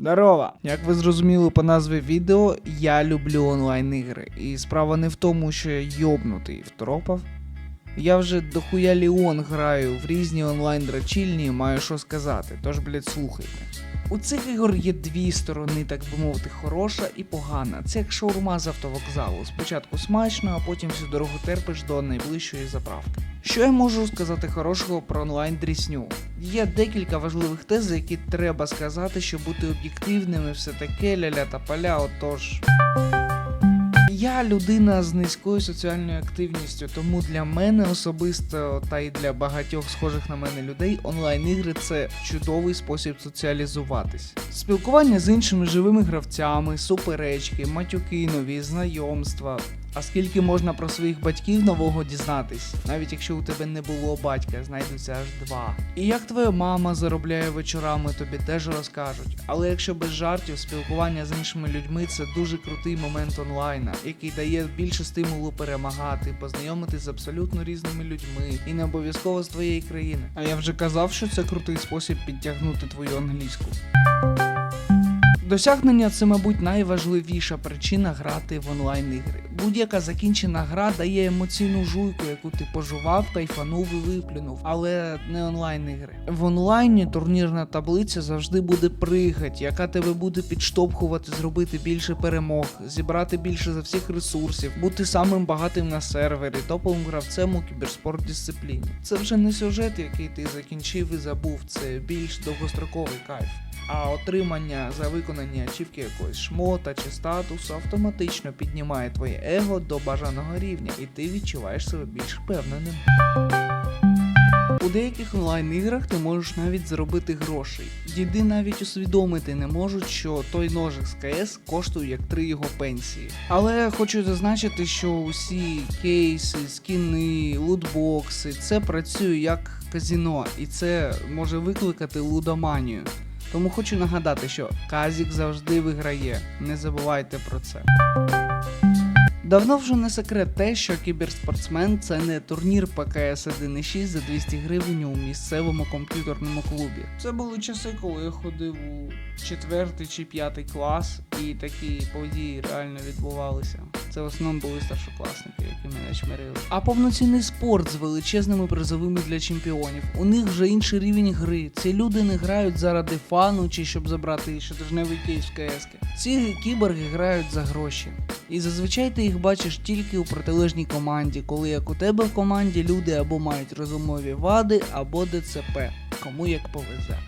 Здорово! Як ви зрозуміли по назві відео, я люблю онлайн ігри. І справа не в тому, що я йобнутий втропав. Я вже дохуя ліон граю в різні онлайн драчільні і маю що сказати, тож, блядь, слухайте. У цих ігор є дві сторони, так би мовити, хороша і погана. Це як шаурма з автовокзалу. Спочатку смачно, а потім всю дорогу терпиш до найближчої заправки. Що я можу сказати хорошого про онлайн дрісню? Є декілька важливих тез, які треба сказати, щоб бути об'єктивними, все таке ля-ля та поля, отож. Я людина з низькою соціальною активністю, тому для мене особисто та й для багатьох схожих на мене людей онлайн-ігри це чудовий спосіб соціалізуватись. Спілкування з іншими живими гравцями, суперечки, матюки, нові знайомства. А скільки можна про своїх батьків нового дізнатись, навіть якщо у тебе не було батька, знайдуться аж два. І як твоя мама заробляє вечорами, тобі теж розкажуть. Але якщо без жартів, спілкування з іншими людьми це дуже крутий момент онлайна, який дає більше стимулу перемагати, познайомитись з абсолютно різними людьми, і не обов'язково з твоєї країни. А я вже казав, що це крутий спосіб підтягнути твою англійську. Досягнення це, мабуть, найважливіша причина грати в онлайн ігри. Будь-яка закінчена гра дає емоційну жуйку, яку ти пожував, кайфанув і виплюнув, але не онлайн ігри. В онлайні турнірна таблиця завжди буде пригать, яка тебе буде підштовхувати зробити більше перемог, зібрати більше за всіх ресурсів, бути самим багатим на сервері, топовим гравцем у кіберспорт дисципліні. Це вже не сюжет, який ти закінчив і забув, це більш довгостроковий кайф. А отримання за виконані ачівки якоїсь шмота чи статусу автоматично піднімає твоє его до бажаного рівня, і ти відчуваєш себе більш впевненим. У деяких онлайн-іграх ти можеш навіть заробити грошей. Діди навіть усвідомити не можуть, що той ножик з КС коштує як три його пенсії. Але хочу зазначити, що усі кейси, скіни, лутбокси це працює як казіно, і це може викликати лудоманію. Тому хочу нагадати, що Казік завжди виграє. Не забувайте про це. Давно вже не секрет те, що кіберспортсмен це не турнір ПКС 1.6 за 200 гривень у місцевому комп'ютерному клубі. Це були часи, коли я ходив у четвертий чи п'ятий клас, і такі події реально відбувалися. Це в основному були старшокласники, які мене чмирили. А повноцінний спорт з величезними призовими для чемпіонів. У них вже інший рівень гри. Ці люди не грають заради фану чи щоб забрати щотижневий кейс в КС. Ці кіборги грають за гроші. І зазвичай ти їх бачиш тільки у протилежній команді, коли як у тебе в команді люди або мають розумові вади, або ДЦП, кому як повезе.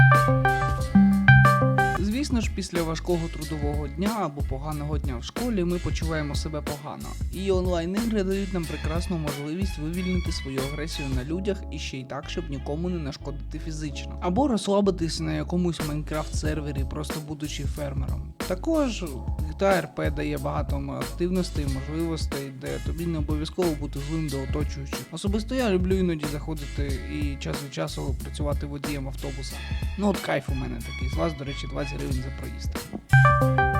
Звісно ж, після важкого трудового дня або поганого дня в школі ми почуваємо себе погано. І онлайн-ігри дають нам прекрасну можливість вивільнити свою агресію на людях і ще й так, щоб нікому не нашкодити фізично. Або розслабитись на якомусь Майнкрафт сервері, просто будучи фермером. Також GTA РП дає багато активностей, можливостей, де тобі не обов'язково бути злим до оточуючих. Особисто я люблю іноді заходити і час від часу працювати водієм автобуса. Ну от кайф у мене такий. З вас, до речі, 20 гривень за проїзд.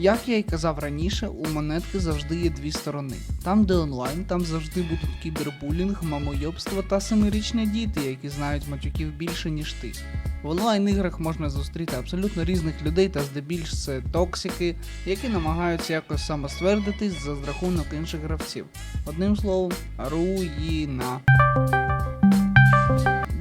Як я й казав раніше, у монетки завжди є дві сторони. Там, де онлайн, там завжди будуть кібербулінг, мамойобство та семирічні діти, які знають матюків більше, ніж ти. В онлайн-іграх можна зустріти абсолютно різних людей та здебільш це токсики, які намагаються якось самоствердитись за рахунок інших гравців. Одним словом, руїна.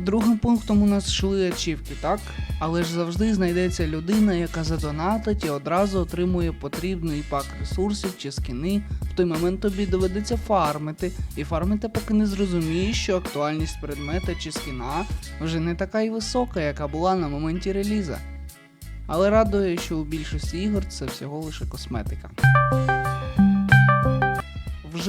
Другим пунктом у нас йшли ачівки, так? Але ж завжди знайдеться людина, яка задонатить і одразу отримує потрібний пак ресурсів чи скіни. В той момент тобі доведеться фармити, і фармити, поки не зрозумієш, що актуальність предмета чи скіна вже не така й висока, яка була на моменті реліза. Але радує, що у більшості ігор це всього лише косметика.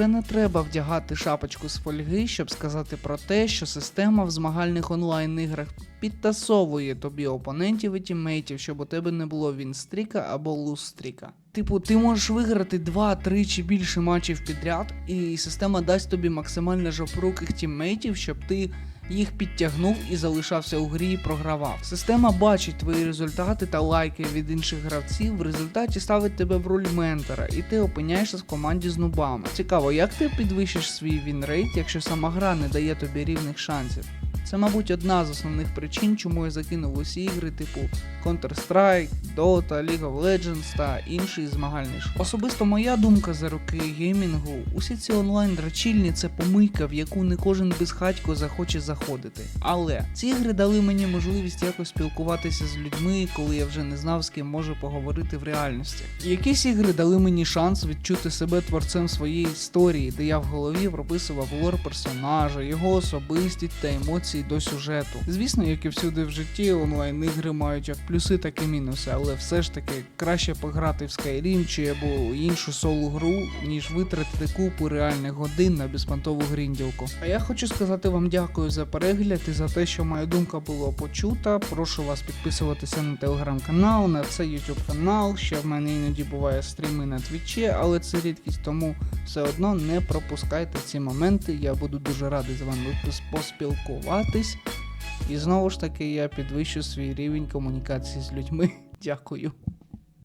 Вже не треба вдягати шапочку з фольги, щоб сказати про те, що система в змагальних онлайн-іграх підтасовує тобі опонентів і тіммейтів, щоб у тебе не було вінстріка або лустріка. Типу, ти можеш виграти 2-3 чи більше матчів підряд, і система дасть тобі максимально жопруких тіммейтів, щоб ти їх підтягнув і залишався у грі і програвав. Система бачить твої результати та лайки від інших гравців, в результаті ставить тебе в роль ментора, і ти опиняєшся в команді з нубами. Цікаво, як ти підвищиш свій вінрейт, якщо сама гра не дає тобі рівних шансів? Це, мабуть, одна з основних причин, чому я закинув усі ігри типу Counter-Strike, Dota, League of Legends та інші змагальні школи. Особисто моя думка за роки геймінгу, усі ці онлайн драчільні це помийка, в яку не кожен безхатько захоче заходити. Але ці ігри дали мені можливість якось спілкуватися з людьми, коли я вже не знав, з ким можу поговорити в реальності. Якісь ігри дали мені шанс відчути себе творцем своєї історії, де я в голові прописував лор персонажа, його особистість та емоції до сюжету. Звісно, як і всюди в житті, онлайн ігри мають як плюси, так і мінуси, але все ж таки краще пограти в Skyrim чи або іншу соло гру, ніж витратити купу реальних годин на безпонтову грінділку. А я хочу сказати вам дякую за перегляд і за те, що моя думка була почута. Прошу вас підписуватися на телеграм-канал, на цей YouTube канал. Ще в мене іноді буває стріми на твічі, але це рідкість, тому все одно не пропускайте ці моменти. Я буду дуже радий з вами пос- поспілкуватись. І знову ж таки я підвищу свій рівень комунікації з людьми. Дякую.